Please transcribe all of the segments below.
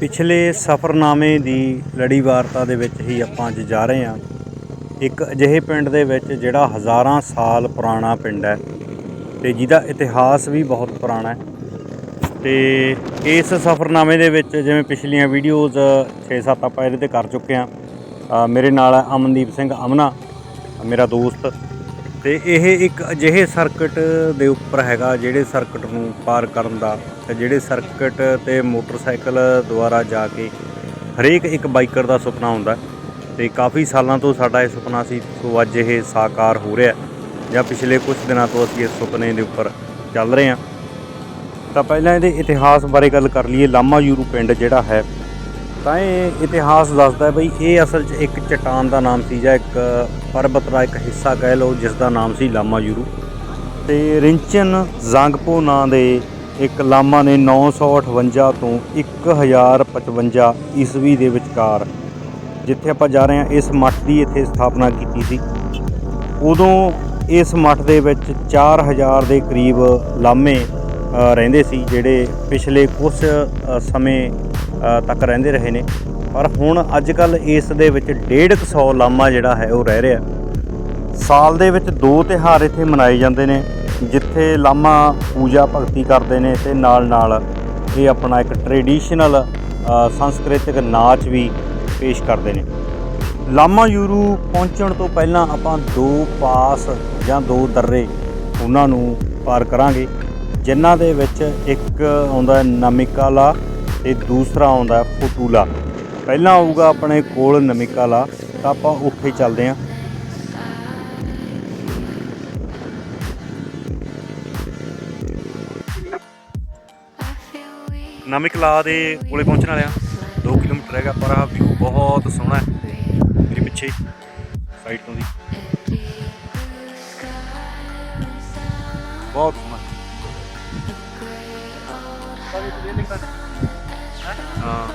ਪਿਛਲੇ ਸਫ਼ਰਨਾਮੇ ਦੀ ਲੜੀ ਵਾਰਤਾ ਦੇ ਵਿੱਚ ਹੀ ਆਪਾਂ ਅੱਜ ਜਾ ਰਹੇ ਹਾਂ। ਇੱਕ ਅਜਿਹੇ ਪਿੰਡ ਦੇ ਵਿੱਚ ਜਿਹੜਾ ਹਜ਼ਾਰਾਂ ਸਾਲ ਪੁਰਾਣਾ ਪਿੰਡ ਹੈ ਤੇ ਜਿਹਦਾ ਇਤਿਹਾਸ ਵੀ ਬਹੁਤ ਪੁਰਾਣਾ ਹੈ। ਤੇ ਇਸ ਸਫ਼ਰਨਾਮੇ ਦੇ ਵਿੱਚ ਜਿਵੇਂ ਪਿਛਲੀਆਂ ਵੀਡੀਓਜ਼ 6-7 ਆਪਾਂ ਇਹਦੇ ਤੇ ਕਰ ਚੁੱਕੇ ਹਾਂ। ਮੇਰੇ ਨਾਲ ਹੈ ਅਮਨਦੀਪ ਸਿੰਘ ਅਮਨਾ ਮੇਰਾ ਦੋਸਤ ਤੇ ਇਹ ਇੱਕ ਅਜਿਹੇ ਸਰਕਟ ਦੇ ਉੱਪਰ ਹੈਗਾ ਜਿਹੜੇ ਸਰਕਟ ਨੂੰ ਪਾਰ ਕਰਨ ਦਾ ਤੇ ਜਿਹੜੇ ਸਰਕਟ ਤੇ ਮੋਟਰਸਾਈਕਲ ਦੁਆਰਾ ਜਾ ਕੇ ਹਰੇਕ ਇੱਕ ਬਾਈਕਰ ਦਾ ਸੁਪਨਾ ਹੁੰਦਾ ਹੈ। ਤੇ ਕਾਫੀ ਸਾਲਾਂ ਤੋਂ ਸਾਡਾ ਇਹ ਸੁਪਨਾ ਸੀ, ਸੋ ਅੱਜ ਇਹ ਸਾਕਾਰ ਹੋ ਰਿਹਾ ਜਾਂ ਪਿਛਲੇ ਕੁਝ ਦਿਨਾਂ ਤੋਂ ਅਸੀਂ ਇਸ ਸੁਪਨੇ ਦੇ ਉੱਪਰ ਚੱਲ ਰਹੇ ਹਾਂ। ਤਾਂ ਪਹਿਲਾਂ ਇਹਦੇ ਇਤਿਹਾਸ ਬਾਰੇ ਗੱਲ ਕਰ ਲਈਏ। ਲਾਮਾ ਯੂਰੂ ਪਿੰਡ ਜਿਹੜਾ ਹੈ ਤਾਂ ਇਹ ਇਤਿਹਾਸ ਦੱਸਦਾ ਹੈ ਬਈ ਇਹ ਅਸਲ 'ਚ ਇੱਕ ਚਟਾਨ ਦਾ ਨਾਮ ਸੀ ਜਾਂ ਇੱਕ ਪਰਬਤ ਦਾ ਇੱਕ ਹਿੱਸਾ ਕਹਿ ਲਓ ਜਿਸ ਦਾ ਨਾਮ ਸੀ ਲਾਮਾ ਯੂਰੂ। ਤੇ ਰਿੰਚਨ ਜ਼ਾਂਗਪੋ ਨਾਂ ਦੇ ਇੱਕ ਲਾਮਾ ਨੇ 958 ਤੋਂ 1055 ਈਸਵੀ ਦੇ ਵਿਚਕਾਰ, ਜਿੱਥੇ ਆਪਾਂ ਜਾ ਰਹੇ ਹਾਂ, ਇਸ ਮੱਠ ਦੀ ਇੱਥੇ ਸਥਾਪਨਾ ਕੀਤੀ ਸੀ। ਉਦੋਂ ਇਸ ਮੱਠ ਦੇ ਵਿੱਚ 4000 ਦੇ ਕਰੀਬ ਲਾਮੇ ਰਹਿੰਦੇ ਸੀ, ਜਿਹੜੇ ਪਿਛਲੇ ਕੁਝ ਸਮੇਂ ਤੱਕ ਰਹਿੰਦੇ ਰਹੇ ਨੇ। ਪਰ ਹੁਣ ਅੱਜ ਕੱਲ ਇਸ ਦੇ ਵਿੱਚ 150 ਲਾਮਾ ਜਿਹੜਾ ਹੈ ਉਹ ਰਹਿ ਰਿਹਾ। ਸਾਲ ਦੇ ਵਿੱਚ ਦੋ ਤਿਉਹਾਰ ਇੱਥੇ ਮਨਾਏ ਜਾਂਦੇ ਨੇ, ਜਿੱਥੇ ਲਾਮਾ ਪੂਜਾ ਭਗਤੀ ਕਰਦੇ ਨੇ ਤੇ ਨਾਲ ਨਾਲ ਇਹ ਆਪਣਾ ਇੱਕ ਟ੍ਰੈਡੀਸ਼ਨਲ ਸੰਸਕ੍ਰਿਤਿਕ ਨਾਚ ਵੀ ਪੇਸ਼ ਕਰਦੇ ਨੇ। ਲਾਮਾ ਯੂਰੂ ਪਹੁੰਚਣ ਤੋਂ ਪਹਿਲਾਂ ਆਪਾਂ ਦੋ ਪਾਸ ਜਾਂ ਦੋ ਦਰਰੇ ਉਹਨਾਂ ਨੂੰ ਪਾਰ ਕਰਾਂਗੇ, ਜਿਨ੍ਹਾਂ ਦੇ ਵਿੱਚ ਇੱਕ ਆਉਂਦਾ ਹੈ ਨਮਿਕਾਲਾ ਤੇ ਦੂਸਰਾ ਆਉਂਦਾ ਹੈ ਫੁਟੂਲਾ। ਪਹਿਲਾਂ ਆਊਗਾ ਆਪਣੇ ਕੋਲ ਨਮਿਕਾਲਾ ਤਾਂ ਆਪਾਂ ਉੱਥੇ ਚੱਲਦੇ ਹਾਂ। ਨਮਿਕਲਾ ਦੇ, ਕੋਲੇ ਪਹੁੰਚਣ ਵਾਲੇ ਆ 2 ਕਿਲੋਮੀਟਰ ਹੈਗਾ, ਪਰ ਆ ਵਿਊ ਬਹੁਤ ਸੋਹਣਾ ਹੈ। ਮੇਰੇ ਪਿੱਛੇ ਸਾਈਡ ਤੋਂ ਦੀ। ਬਹੁਤ ਸੋਹਣਾ। ਹਾਂ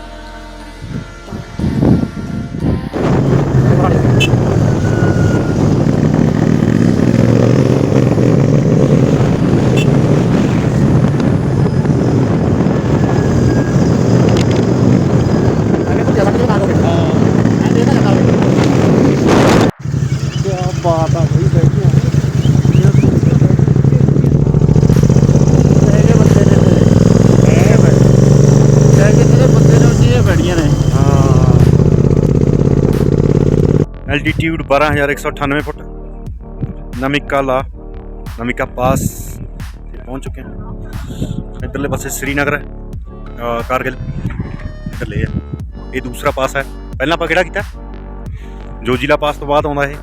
ਕਿਆ ਬਾਤ ਆ ਬਈ ਬੈਠੇ ਆ ਹੈਗੇ ਬੰਦੇ ਨੇ ਹੈ ਬਈ ਹੈਗੇ ਤੇਰੇ ਬੰਦੇ ਨੇ ਉੱਚੀਆਂ ਬੈੜੀਆਂ ਨੇ ਹਾਂ ਐਲਟੀਟਿਊਡ 12198 ਫੁੱਟ। ਨਮਿਕਾਲਾ ਨਮਿਕਾ ਪਾਸ ਤੇ ਪਹੁੰਚ ਚੁੱਕੇ ਹਾਂ। ਇੱਧਰਲੇ ਪਾਸੇ ਸ੍ਰੀਨਗਰ ਹੈ ਕਾਰਗਿਲ, ਇੱਧਰਲੇ ਹੈ। ਇਹ ਦੂਸਰਾ ਪਾਸ ਹੈ। ਪਹਿਲਾਂ ਆਪਾਂ ਕਿਹੜਾ ਕੀਤਾ? ਜੋਜੀਲਾ ਪਾਸ ਤੋਂ ਬਾਅਦ ਆਉਂਦਾ ਇਹ।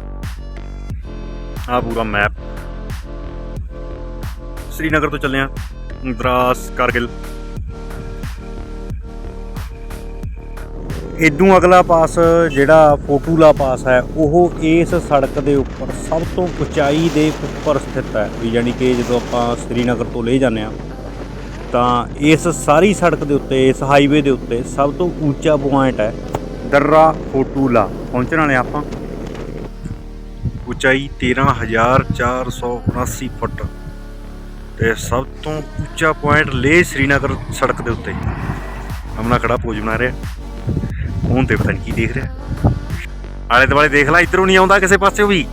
ਆ ਪੂਰਾ ਮੈਪ ਸ੍ਰੀਨਗਰ ਤੋਂ ਚੱਲੇ ਆ ਦਰਾਸ ਕਾਰਗਿਲ। ਇਦੋਂ ਅਗਲਾ ਪਾਸ ਜਿਹੜਾ ਫੋਟੂਲਾ ਪਾਸ ਹੈ, ਉਹ ਇਸ ਸੜਕ ਦੇ ਉੱਪਰ ਸਭ ਤੋਂ ਉਚਾਈ ਦੇ ਉੱਪਰ ਸਥਿਤ ਹੈ। ਵੀ ਯਾਨੀ ਕਿ ਜਦੋਂ ਆਪਾਂ ਸ੍ਰੀਨਗਰ ਤੋਂ ਲੈ ਜਾਂਦੇ ਆ ਤਾਂ ਇਸ ਸਾਰੀ ਸੜਕ ਦੇ ਉੱਤੇ, ਇਸ ਹਾਈਵੇ ਦੇ ਉੱਤੇ ਸਭ ਤੋਂ ਉੱਚਾ ਪੁਆਇੰਟ ਹੈ ਦਰਰਾ ਫੋਟੂਲਾ। ਪਹੁੰਚਣ ਵਾਲੇ ਆਪਾਂ। ਉਚਾਈ 13479 ਫੁੱਟ ਤੇ ਸਭ ਤੋਂ ਉੱਚਾ ਪੁਆਇੰਟ ਲੇ ਸ੍ਰੀਨਗਰ ਸੜਕ ਦੇ ਉੱਤੇ। ਅਮਨਾ ਖੜਾ ਪੋਜ ਬਣਾ ਰਿਹਾ। ਹੁਣ ਤੇ ਪਤਾ ਨਹੀਂ ਕੀ ਦੇਖ ਰਿਹਾ। ਆਲੇ ਦੁਆਲੇ ਦੇਖ ਲੈ, ਇਧਰੋਂ ਨਹੀਂ ਆਉਂਦਾ ਕਿਸੇ ਪਾਸੇ ਵੀ।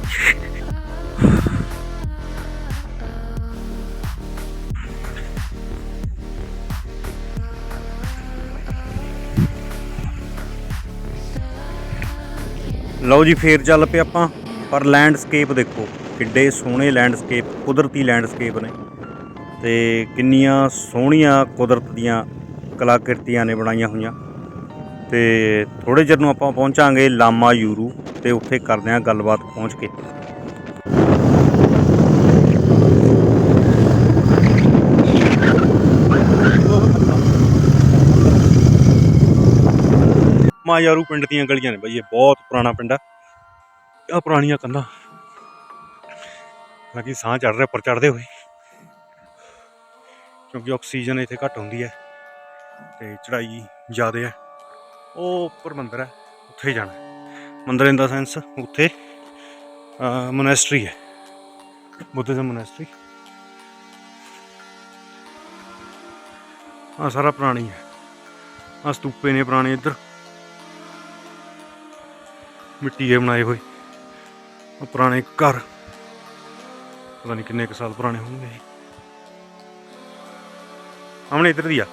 ਲਓ ਜੀ, ਫੇਰ ਚੱਲ ਪਏ ਆਪਾਂ। ਪਰ ਲੈਂਡਸਕੇਪ ਦੇਖੋ, ਕਿੱਡੇ ਸੋਹਣੇ ਲੈਂਡਸਕੇਪ ਕੁਦਰਤੀ ਲੈਂਡਸਕੇਪ ਨੇ। ਤੇ ਕਿੰਨੀਆਂ ਸੋਹਣੀਆਂ ਕੁਦਰਤ ਦੀਆਂ ਕਲਾਕ੍ਰਿਤੀਆਂ ਨੇ ਬਣਾਈਆਂ ਹੋਈਆਂ। ਤੇ ਥੋੜੇ ਚਿਰ ਨੂੰ ਆਪਾਂ ਪਹੁੰਚਾਂਗੇ ਲਾਮਾ ਯੂਰੂ ਤੇ ਉੱਥੇ ਕਰਦੇ ਆਂ ਗੱਲਬਾਤ ਪਹੁੰਚ ਕੇ। ਮਾਯਾਰੂ ਪਿੰਡ ਦੀਆਂ ਗਲੀਆਂ ਨੇ ਬਈ, ਇਹ ਬਹੁਤ ਪੁਰਾਣਾ ਪਿੰਡ ਆ। ਆ ਪੁਰਾਣੀਆਂ ਕੰਧਾਂ ਲੱਗੀ ਸਾਹ ਚੜ ਰਿਹਾ, ਉੱਪਰ ਚੜਦੇ ਹੋਏ। ਕਿਉਂਕਿ ਆਕਸੀਜਨ ਇੱਥੇ ਘੱਟ ਹੁੰਦੀ ਹੈ ਤੇ ਚੜਾਈ ਜ਼ਿਆਦਾ ਹੈ। ਉਹ ਉੱਪਰ ਮੰਦਿਰ ਹੈ, ਉੱਥੇ ਹੀ ਜਾਣਾ ਹੈ। ਮੰਦਿਰ ਇਨ ਦਾ ਸੈਂਸ ਉੱਥੇ ਮੋਨੈਸਟਰੀ ਹੈ। ਬੁੱਧਿਜ਼ਮ ਮੋਨੈਸਟਰੀ ਆ ਸਾਰਾ ਪੁਰਾਣੀ ਹੈ। ਆ ਸਤੂਪੇ ਨੇ ਪੁਰਾਣੇ ਇੱਧਰ। ਮਿੱਟੀ ਦੇ ਬਣਾਏ ਹੋਏ। ਉਹ ਪੁਰਾਣੇ ਘਰ। ਪਤਾ ਨਹੀਂ ਕਿੰਨੇ ਕੁ ਸਾਲ ਪੁਰਾਣੇ ਹੋਣਗੇ ਇਹ। ਇੱਧਰ ਦੀ ਆ।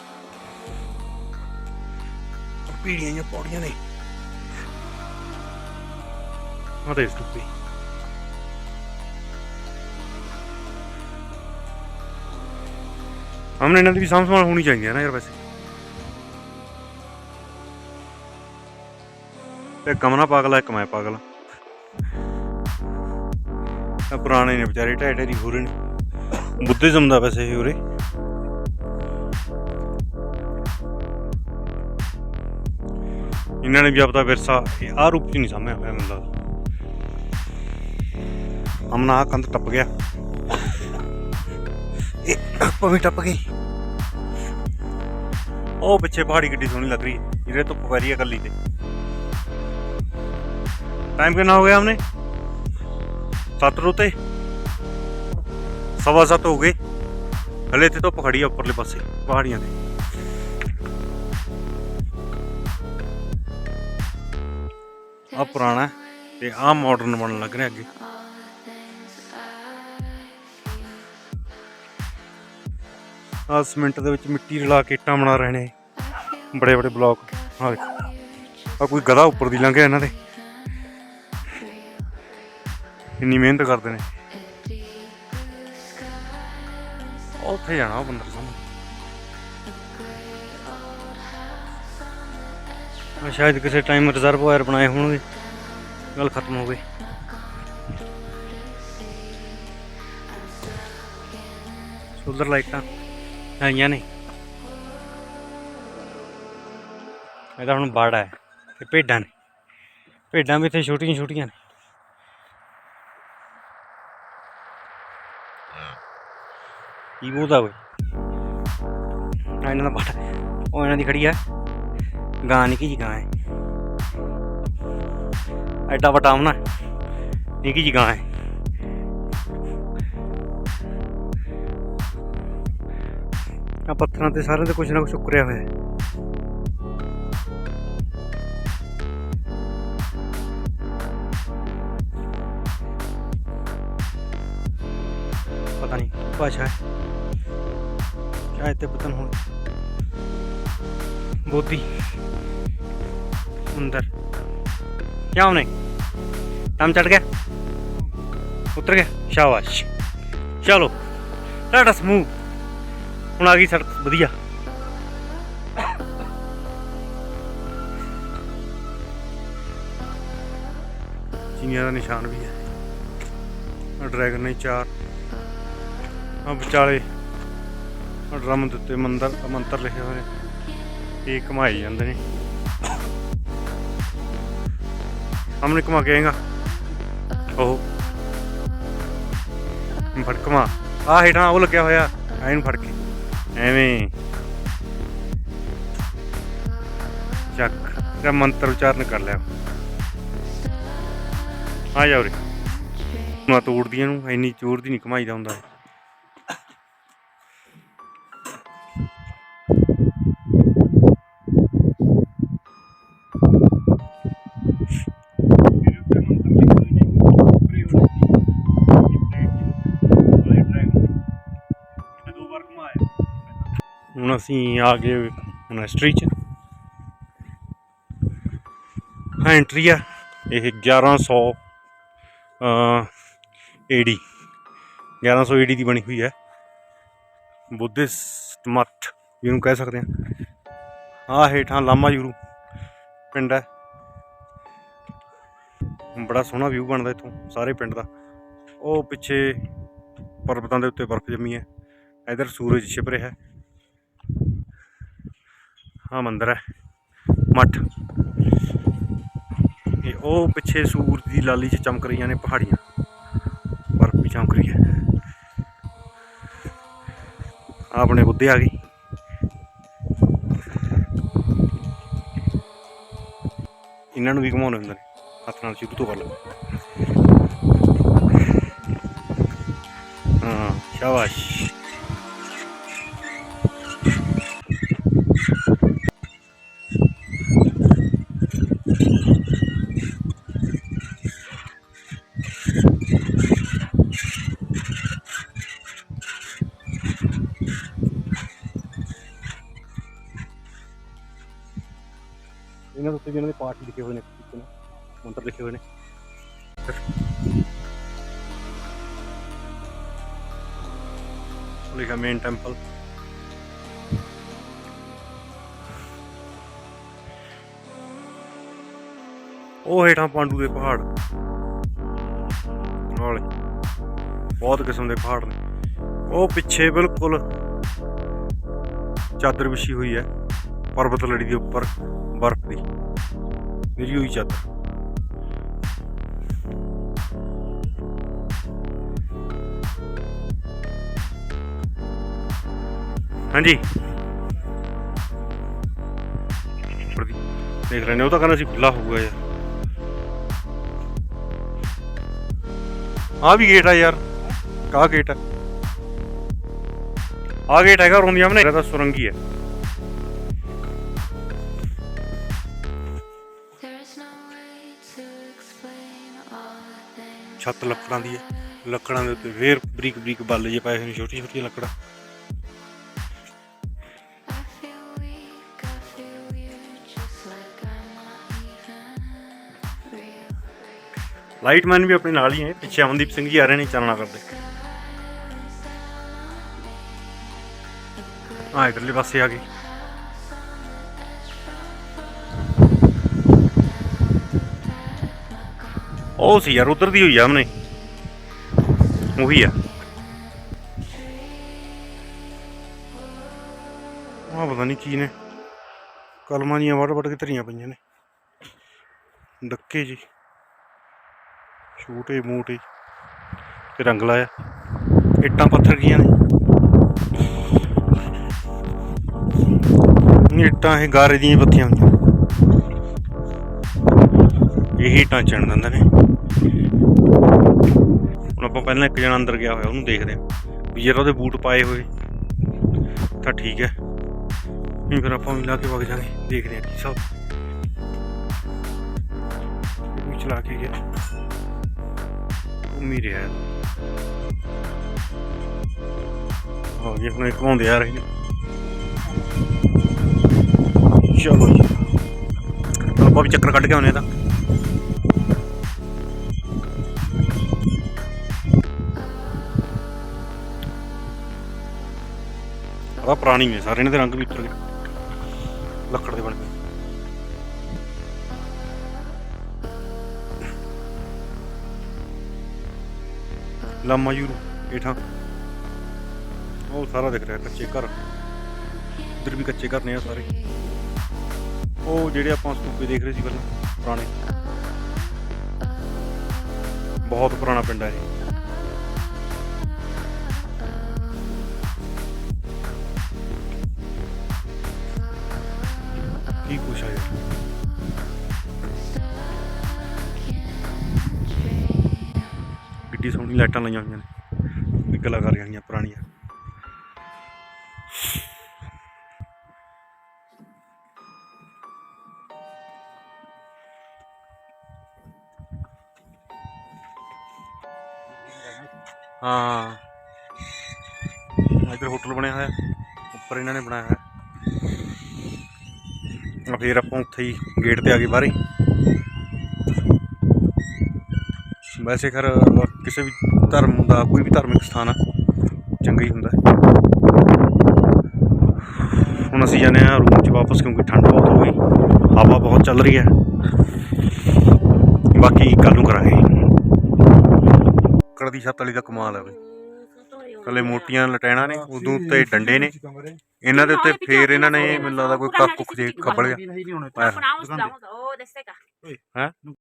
ਪੀੜੀਆਂ ਜਾਂ ਪੌੜੀਆਂ ਨੇ। ਆ ਤੇ ਸਤੂਪੇ ਹਮਨੇ ਇਹਨਾਂ ਦੀ ਵੀ ਸਾਂਭ ਸੰਭਾਲ ਹੋਣੀ ਚਾਹੀਦੀ ਹੈ ਨਾ ਯਾਰ ਵੈਸੇ। ਤੇ ਕਮਨਾ ਪਾਗਲ ਹੈ ਇੱਕ ਮੈਂ ਪਾਗਲ ਹਾਂ। ਪੁਰਾਣੇ ਨੇ ਵਿਚਾਰੇ ਢਹਿ ਢੇਰੀ ਹੋ ਰਹੇ ਨੇ। ਬੁੱਧਿਜ਼ਮ ਦਾ ਵੈਸੇ ਇਹ ਉਰੇ। ਇਹਨਾਂ ਨੇ ਵੀ ਆਪਦਾ ਵਿਰਸਾ ਆਹ ਰੂਪ ਚ ਨਹੀਂ ਸਾਂਭਿਆ ਹੋਇਆ ਮੈਨੂੰ ਲੱਗਦਾ। ਅਮਨਾ ਕੰਧ ਟੱਪ ਗਿਆ। ਇਹ ਆਪਾਂ ਟੱਪ ਗਈ। ਉਹ ਪਿੱਛੇ ਪਹਾੜੀ ਗੱਡੀ ਸੋਹਣੀ ਲੱਗ ਰਹੀ ਹੈ। ਜਿਹੜੇ ਧੁੱਪ ਪੈ ਰਹੀ ਹੈ ਕੱਲੀ ਤੇ। ਟਾਈਮ ਕਿੰਨਾ ਹੋ ਗਿਆ ਹਮਨੇ ਸੱਤ ਰੁਤੇ? ਸਵਾ ਸੱਤ ਹੋ ਗਏ। ਹਲੇ ਤੇ ਧੁੱਪ ਖੜੀ ਆ ਉੱਪਰਲੇ ਪਾਸੇ, ਪਹਾੜੀਆਂ ਤੇ। ਆ ਪੁਰਾਣਾ ਹੈ ਤੇ ਆ ਮਾਡਰਨ ਬਣਨ ਲੱਗ ਰਿਹਾ ਅੱਗੇ। ਆ ਸਿਮੈਂਟ ਦੇ ਵਿੱਚ ਮਿੱਟੀ ਰਲਾ ਕੇ ਇੱਟਾਂ ਬਣਾ ਰਹੇ ਨੇ ਬੜੇ ਬੜੇ ਬਲੌਕ ਆ ਆ ਕੋਈ ਗਧਾ ਉੱਪਰ ਦੀ ਲੰਘਿਆ ਇਹਨਾਂ ਦੇ। ਇੰਨੀ ਮਿਹਨਤ ਕਰਦੇ ਨੇ। ਉੱਥੇ ਜਾਣਾ ਉਹ ਬੰਦਰ ਸਾਹਮਣੇ। ਆ ਸ਼ਾਇਦ ਕਿਸੇ ਟਾਈਮ ਰਿਜ਼ਰਵ ਬਣਾਏ ਹੋਣਗੇ। ਗੱਲ ਖਤਮ ਹੋ ਗਈ। ਸੋਲਰ ਲਾਈਟਾਂ ਆਈਆਂ ਨੇ। ਇਹਦਾ ਹੁਣ ਬਾੜਾ ਹੈ ਤੇ ਭੇਡਾਂ ਨੇ। ਭੇਡਾਂ ਵੀ ਇੱਥੇ ਛੋਟੀਆਂ ਛੋਟੀਆਂ ਨੇ। ਕੀ ਬੋਲਦਾ ਓਏ? ਇਹਨਾਂ ਦਾ ਬਾੜਾ। ਉਹ ਇਹਨਾਂ ਦੀ ਖੜੀ ਹੈ ਗਾਂ ਨਿੱਕੀ ਜੀ ਗਾਂ ਹੈ। ਐਡਾ ਵੱਡਾ ਆਉਣਾ ਨਿੱਕੀ ਜੀ ਗਾਂ ਹੈ। ਆ ਪੱਥਰਾਂ ਤੇ ਸਾਰਿਆਂ ਤੇ ਕੁਝ ਨਾ ਕੁਝ ਉਕਰਿਆ ਹੋਇਆ ਹੈ। ਪਤਾ ਨਹੀਂ, ਭਾਸ਼ਾ ਹੈ। ਸ਼ਾਇਦ ਤੇ ਪਤਨ બોધી અંદર ક્યાં નહીં આમ ચડ ગયા ઉતર ગયા શાબાશ ਚਲੋ। ਲੈਟ ਅਸ ਮੂਵ ਹੁਣ ਆ ਗਈ ਸੜਕ। ਵਧੀਆ। ਚੀਨੀਆਂ ਦਾ ਨਿਸ਼ਾਨ ਵੀ ਹੈ। ਡਰੈਗਨ ਨੇ ਚਾਰ। ਆ ਵਿਚਾਲੇ ਡਰਮ ਦਿੱਤੇ ਮੰਦਰ ਮੰਤਰ ਲਿਖੇ ਹੋਏ ਨੇ। ਇਹ ਘਮਾਈ ਜਾਂਦੇ ਨੇ। ਸਾਹਮਣੇ ਘੁਮਾ ਕੇ ਆਏਗਾ। ਉਹ ਫੜ ਆ ਹੇਠਾਂ ਉਹ ਲੱਗਿਆ ਹੋਇਆ, ਐ ਇਹਨੂੰ ਫੜ ਕੇ। ਐਵੇਂ। ਚੱਕ ਤੇ ਮੰਤਰ ਉਚਾਰਨ ਕਰ ਲਿਆ। ਆ ਜਾ ਉਰੇ। ਨਾ ਤੋੜਦੀਆਂ ਨੂੰ, ਇੰਨੀ ਜ਼ੋਰ ਦੀ ਨਹੀਂ ਘਮਾਈਦਾ ਹੁੰਦਾ। ਅਸੀਂ ਆ ਗਏ ਮੋਨੈਸਟਰੀ ਚ। ਹਾਂ ਐਂਟਰੀ ਆ। ਇਹ 1100 ਏਡੀ 1100 ਏਡੀ ਦੀ ਬਣੀ ਹੋਈ ਹੈ। ਬੁੱਧਿਸਟ ਮੱਠ, ਜਿਹਨੂੰ ਕਹਿ ਸਕਦੇ ਹਾਂ। ਆ ਹੇਠਾਂ ਲਾਮਾ ਜੂਰੂ ਪਿੰਡ ਹੈ। ਬੜਾ ਸੋਹਣਾ ਵਿਊ ਬਣਦਾ ਇੱਥੋਂ, ਸਾਰੇ ਪਿੰਡ ਦਾ। ਉਹ ਪਿੱਛੇ ਪਰਬਤਾਂ ਦੇ ਉੱਤੇ ਬਰਫ਼ ਜੰਮੀ ਹੈ। ਇਧਰ ਸੂਰਜ ਛਿਪ ਰਿਹਾ ਹੈ। ਹਾਂ ਮੰਦਰ ਹੈ, ਮੱਠ। ਇਹ ਉਹ ਪਿੱਛੇ ਸੂਰਜ ਦੀ ਲਾਲੀ 'ਚ ਚਮਕ ਰਹੀਆਂ ਨੇ ਪਹਾੜੀਆਂ। ਬਰਫ਼ ਵੀ ਚਮਕ ਰਹੀ ਹੈ। ਆਪਣੇ ਬੁੱਧੇ ਆ ਗਈ ਇਹਨਾਂ ਨੂੰ ਵੀ ਘਮਾਉਣੇ ਹੁੰਦੇ ਨੇ। ਹੱਥ ਨਾਲ ਸ਼ੁਰੂ ਤੋਂ ਕਰ ਲਓ। ਹਾਂ, ਸ਼ਾਬਾਸ਼। ਲਿਖੇ ਹੋਏ ਨੇ ਮੰਤਰ ਲਿਖੇ ਹੋਏ ਨੇ। ਲਿਖਾ ਮੇਨ ਟੈਂਪਲ ਉਹ ਹੇਠਾਂ ਪਾਂਡੂ ਦੇ ਪਹਾੜ। ਨਾਲੇ ਬਹੁਤ ਕਿਸਮ ਦੇ ਪਹਾੜ ਨੇ। ਉਹ ਪਿੱਛੇ ਬਿਲਕੁਲ ਚਾਦਰ ਵਿਛੀ ਹੋਈ ਹੈ, ਪਰਬਤ ਲੜੀ ਦੇ ਉੱਪਰ ਬਰਫ਼ ਦੀ। ਨਿਰੀ ਹੋਈ ਚਾਦਰ ਹਾਂਜੀ ਦੇਖ ਰਹੇ ਨੇ ਉਹ ਤਾਂ ਕਹਿੰਦਾ ਸੀ ਖੁੱਲਾ ਹੋਊਗਾ ਯਾਰ ਆ ਵੀ ਗੇਟ ਆ ਯਾਰ ਕਾ ਗੇਟ ਆ ਆ ਗੇਟ ਹੈਗਾ ਰੋਂਦੀਆਂ ਬਣੇ ਤਾਂ ਸੁਰੰਗੀ ਹੈ ਛੱਤ ਲੱਕੜਾਂ ਦੀ ਹੈ। ਲੱਕੜਾਂ ਦੇ ਉੱਤੇ ਫੇਰ ਬਰੀਕ ਬਰੀਕ ਬੱਲ ਜੇ ਪਾਏ ਹੋਏ ਨੇ ਛੋਟੀ ਛੋਟੀਆਂ ਲੱਕੜਾਂ। ਲਾਈਟਮੈਨ ਵੀ ਆਪਣੇ ਨਾਲ ਹੀ ਹੈ। ਪਿੱਛੇ ਅਮਨਦੀਪ ਸਿੰਘ ਜੀ ਆ ਰਹੇ ਨੇ, ਚਾਨਣਾ ਕਰਦੇ। ਆ ਇਧਰਲੇ ਪਾਸੇ ਆ ਗਏ। ਉਹ ਸੀ ਯਾਰ, ਉਧਰ ਦੀ ਹੋਈ ਆ ਉਹਨੇ। ਉਹੀ ਆ। ਆ ਪਤਾ ਨਹੀਂ ਕੀ ਨੇ। ਕਲਮਾਂ ਦੀਆਂ ਵੱਡ ਵੱਡ ਕੇ ਧਰੀਆਂ ਪਈਆਂ ਨੇ। ਡੱਕੇ ਜੀ। ਛੋਟੇ ਮੋਟੇ। ਤੇ ਰੰਗ ਲਾਇਆ। ਇੱਟਾਂ ਪੱਥਰ ਗਈਆਂ ਨੇ। ਇੱਟਾਂ ਇਹ ਗਾਰੇ ਦੀਆਂ ਪੱਥੀਆਂ ਹੁੰਦੀਆਂ ਇਹ ਇੱਟਾਂ ਚਣ ਦਿੰਦੇ ਨੇ। ਹੁਣ ਆਪਾਂ ਪਹਿਲਾਂ ਇੱਕ ਜਣਾ ਅੰਦਰ ਗਿਆ ਹੋਇਆ, ਉਹਨੂੰ ਦੇਖਦੇ ਹਾਂ। ਵੀ ਜੇ ਉਹਦੇ ਬੂਟ ਪਾਏ ਹੋਏ, ਤਾਂ ਠੀਕ ਹੈ। ਨਹੀਂ ਫਿਰ ਆਪਾਂ ਵੀ ਕੇ ਵਗ ਜਾਾਂਗੇ ਦੇਖਦੇ ਹਾਂ ਕੀ ਹਿਸਾਬ। ਇਹ ਚਲਾ ਕੇ ਗਿਆ। ਘੁੰਮ ਰਿਹਾ। ਹੋ ਗਏ, ਹੁਣ ਇੱਕ ਘੁੰਮਦੇ ਆ ਰਹੇ ਨੇ। ਚਲੋ ਜੀ। ਆਪਾਂ ਵੀ ਚੱਕਰ ਕੱਢ ਕੇ ਆਉਨੇ ਤਾਂ। ਆ ਪੁਰਾਣੀ ਨੇ, ਸਾਰੇ ਇਹਨਾਂ ਦੇ ਰੰਗ ਵੀ ਉੱਤਰ ਗਏ। ਲੱਕੜ ਦੇ ਬਣ। ਗਏ ਲਾਮਾ ਯੂਰੂ, ਹੇਠਾਂ। ਉਹ ਸਾਰਾ ਦਿਖ ਰਿਹਾ, ਕੱਚੇ ਘਰ। ਇੱਧਰ ਵੀ ਕੱਚੇ ਘਰ ਨੇ ਆ ਸਾਰੇ। ਉਹ ਜਿਹੜੇ ਆਪਾਂ ਸਤੂਪੇ ਦੇਖ ਰਹੇ ਸੀ ਪਹਿਲਾਂ, ਪੁਰਾਣੇ। ਬਹੁਤ ਪੁਰਾਣਾ ਪਿੰਡ ਹੈ ਇਹ। ਲਾਈਟਾਂ ਲਾਈਆਂ ਹੋਈਆਂ ਨੇ। ਗੱਲਾਂ ਕਲਾਕਾਰ ਗਈਆਂ ਪੁਰਾਣੀਆਂ। ਹਾਂ। ਇੱਧਰ ਹੋਟਲ ਬਣਿਆ ਹੋਇਆ। ਉੱਪਰ ਇਹਨਾਂ ਨੇ ਬਣਾਇਆ ਹੋਇਆ। ਆ ਫਿਰ ਆਪਾਂ ਉੱਥੇ ਹੀ ਗੇਟ ਤੇ ਆ ਗਏ ਬਾਹਰੇ ਵੈਸੇ ਖਰ ਕਿਸੇ ਵੀ ਧਰਮ ਦਾ ਕੋਈ ਵੀ ਧਾਰਮਿਕ ਸਥਾਨ ਆ ਚੰਗਾ ਹੀ ਹੁੰਦਾ। ਹੁਣ ਅਸੀਂ ਜਾਂਦੇ ਹਾਂ ਰੂਮ 'ਚ ਵਾਪਸ ਕਿਉਂਕਿ ਠੰਡ ਬਹੁਤ ਹੋ ਗਈ ਹਵਾ ਬਹੁਤ ਚੱਲ ਰਹੀ ਹੈ। ਬਾਕੀ ਕੱਲ ਨੂੰ ਕਰਾਂਗੇ। ਲੱਕੜ ਦੀ ਛੱਤ ਵਾਲੀ ਦਾ ਕਮਾਲ ਹੈ ਬਈ। ਥੱਲੇ ਮੋਟੀਆਂ ਲਟੈਣਾ ਨੇ ਉਦੋਂ ਉੱਤੇ ਡੰਡੇ ਨੇ। ਇਹਨਾਂ ਦੇ ਉੱਤੇ ਫੇਰ ਇਹਨਾਂ ਨੇ ਮੈਨੂੰ ਲੱਗਦਾ ਕੋਈ ਕੱਖ ਕੁੱਖ ਜੇ ਖੱਬਲ ਗਿਆ. ਹੈ?